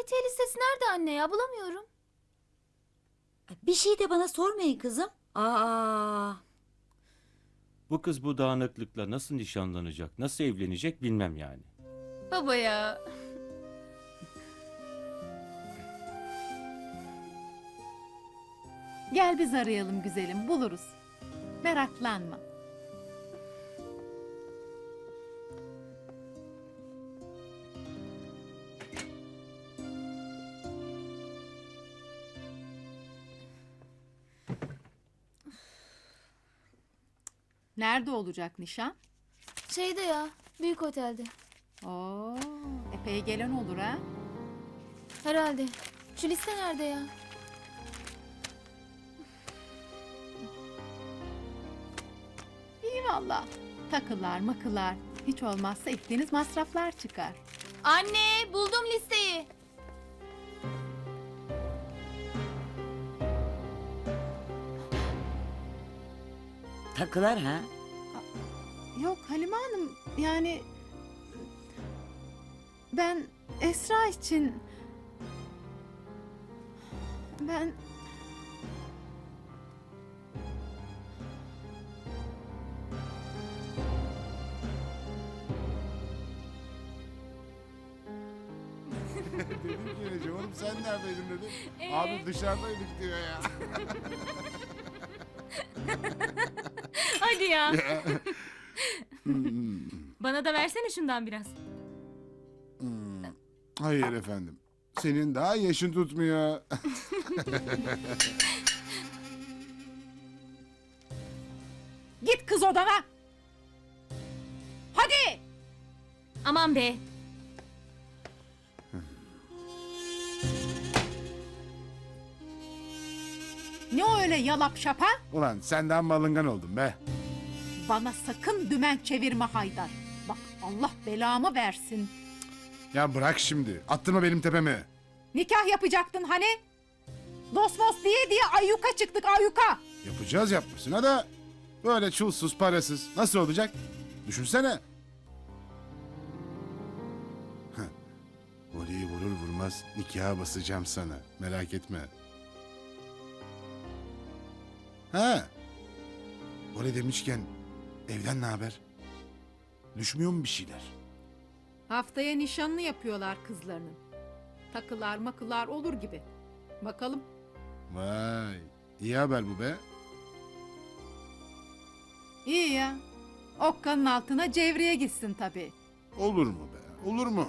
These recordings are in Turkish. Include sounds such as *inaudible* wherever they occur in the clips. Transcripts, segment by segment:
davetiye listesi nerede anne ya bulamıyorum. Bir şey de bana sormayın kızım. Aa, Bu kız bu dağınıklıkla nasıl nişanlanacak, nasıl evlenecek bilmem yani. Baba ya. Gel biz arayalım güzelim buluruz. Meraklanma. Nerede olacak nişan? Şeyde ya büyük otelde. Oo, epey gelen olur ha. Herhalde. Şu liste nerede ya? İyi valla. Takılar makılar. Hiç olmazsa ettiğiniz masraflar çıkar. Anne buldum listeyi. Takılar ha? Yok Halime Hanım yani ben Esra için ben dedim ki oğlum sen neredeydin dedim. Abi dışarıdaydık diyor ya. *laughs* Ya. *laughs* Bana da versene şundan biraz. Hmm. Hayır efendim. Senin daha yaşın tutmuyor. *laughs* git kız odana. Hadi. Aman be. Ne o öyle yalap şapa? Ulan senden malıngan oldum be. Bana sakın dümen çevirme Haydar. Bak Allah belamı versin. Ya bırak şimdi. Attırma benim tepemi. Nikah yapacaktın hani? Dosmos diye diye ayyuka çıktık ayyuka. Yapacağız yapmasına da böyle çulsuz parasız nasıl olacak? Düşünsene. Heh. Voleyi vurur vurmaz nikaha basacağım sana. Merak etme. Ha. Voley demişken evden ne haber? Düşmüyor mu bir şeyler? Haftaya nişanlı yapıyorlar kızlarının. Takılar makılar olur gibi. Bakalım. Vay. iyi haber bu be. İyi ya. Okkanın altına cevriye gitsin tabii. Olur mu be? Olur mu?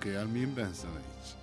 Kıyar mıyım ben sana hiç?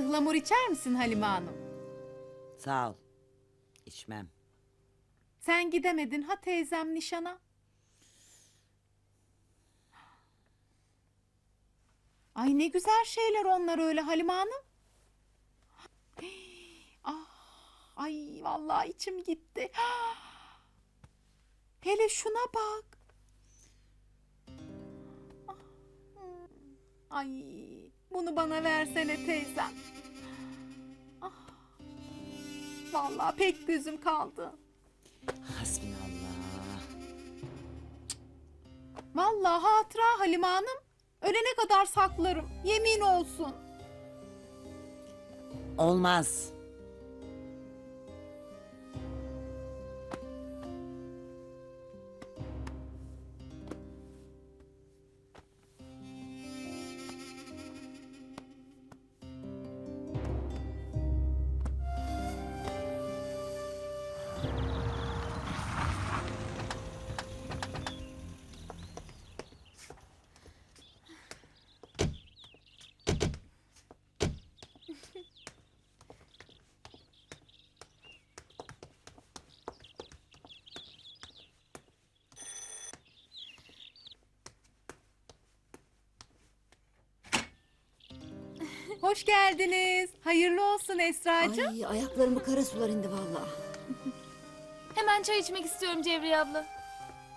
Ihlamur içer misin Halime Hanım? Sağ ol. İçmem. Sen gidemedin ha teyzem nişana. Ay ne güzel şeyler onlar öyle Halime Hanım. Ah, ay vallahi içim gitti. Hele şuna bak. Ah, hmm. Ay bunu bana versene teyzem. Ah, vallahi pek gözüm kaldı. Hasbinallah. Vallahi hatıra Halime Hanım. Ölene kadar saklarım. Yemin olsun. Olmaz. Hoş geldiniz. Hayırlı olsun Esra'cığım. Ay ayaklarımı kara sular indi vallahi. Hemen çay içmek istiyorum Cevriye abla.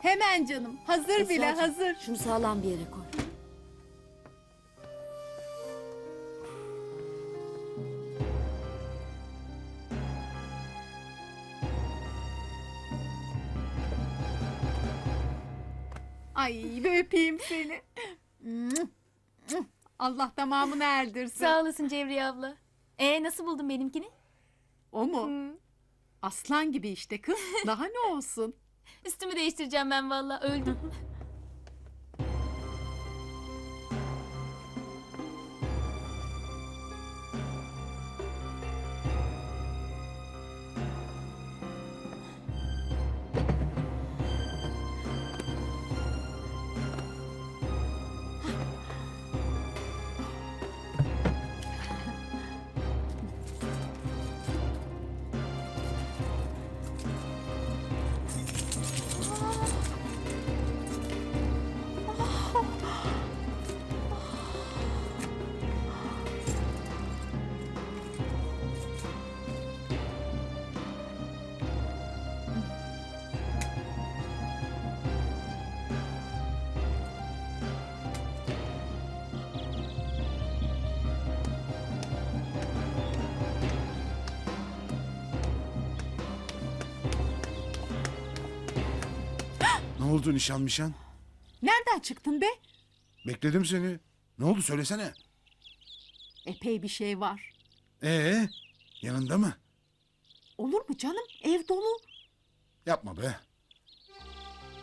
Hemen canım. Hazır bile Esracığım, hazır. Şunu sağlam bir yere koy. Ay bir öpeyim seni. Allah tamamını erdirsin. Sağ olasın Cevriye abla. E nasıl buldun benimkini? O mu? Aslan gibi işte kız. Daha ne olsun? *laughs* Üstümü değiştireceğim ben valla öldüm. Oldu nişan mişan? Nereden çıktın be? Bekledim seni. Ne oldu söylesene. Epey bir şey var. Ee, yanında mı? Olur mu canım? Ev dolu. Yapma be.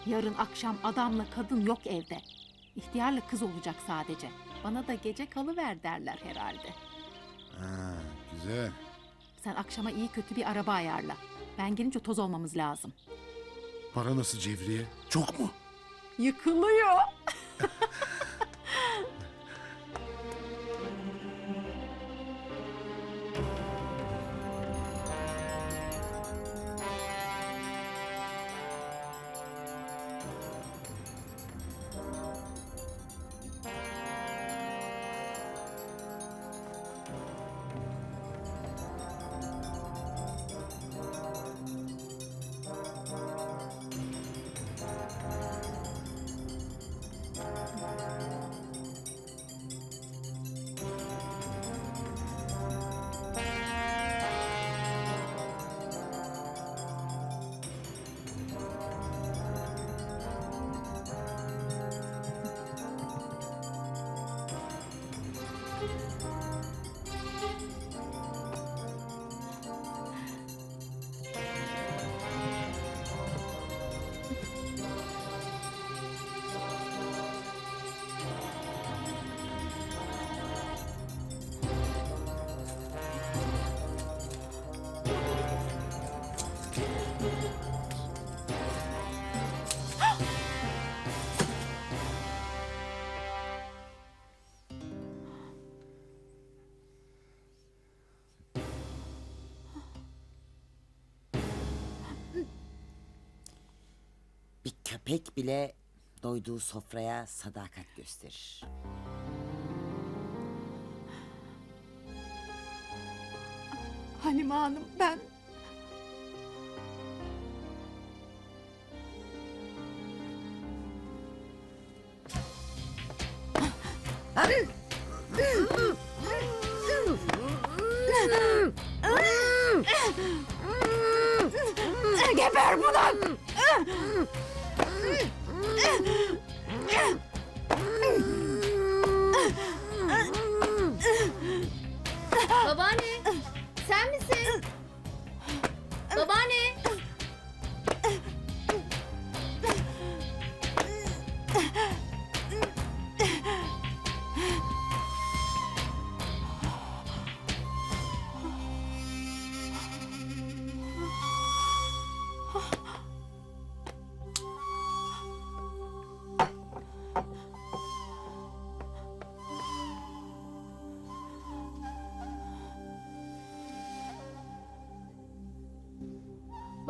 Yarın akşam adamla kadın yok evde. İhtiyarla kız olacak sadece. Bana da gece kalıver derler herhalde. Ha, güzel. Sen akşama iyi kötü bir araba ayarla. Ben gelince toz olmamız lazım. Para nasıl Cevriye? Çok mu? Yıkılıyor. *laughs* köpek bile doyduğu sofraya sadakat gösterir. Halime Hanım ben... Geber bunu! Babaanne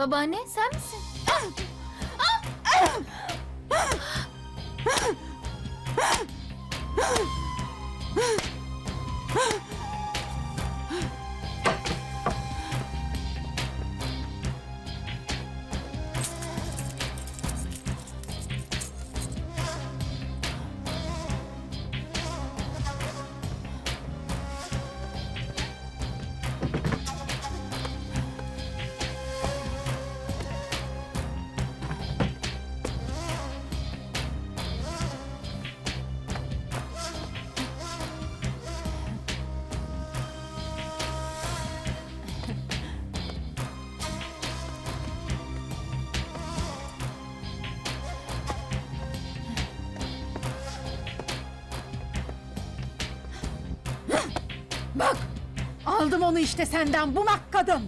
बाबा ने Samson Aldım onu işte senden bunak kadın.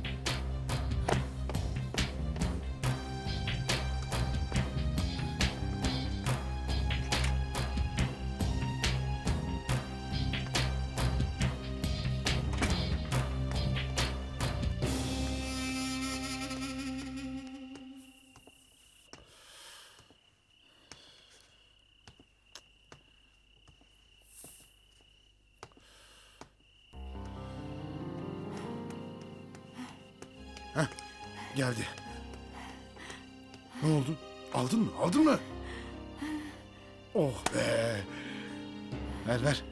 Geldi. Ne oldu? Aldın mı? Aldın mı? Oh be. Ver ver.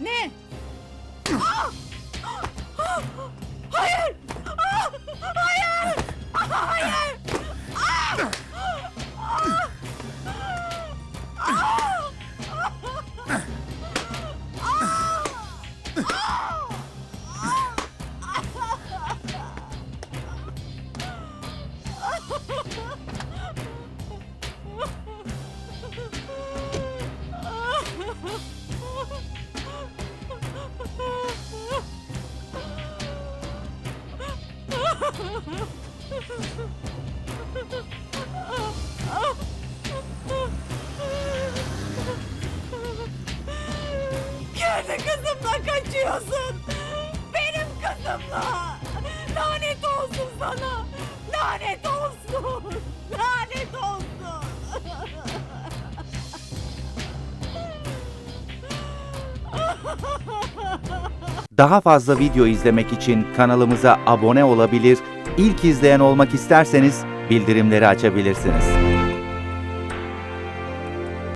Ne? Kaçıyorsun. Benim kızımla. Lanet olsun sana. Lanet olsun. *laughs* Lanet olsun. Daha fazla video izlemek için kanalımıza abone olabilir, ilk izleyen olmak isterseniz bildirimleri açabilirsiniz.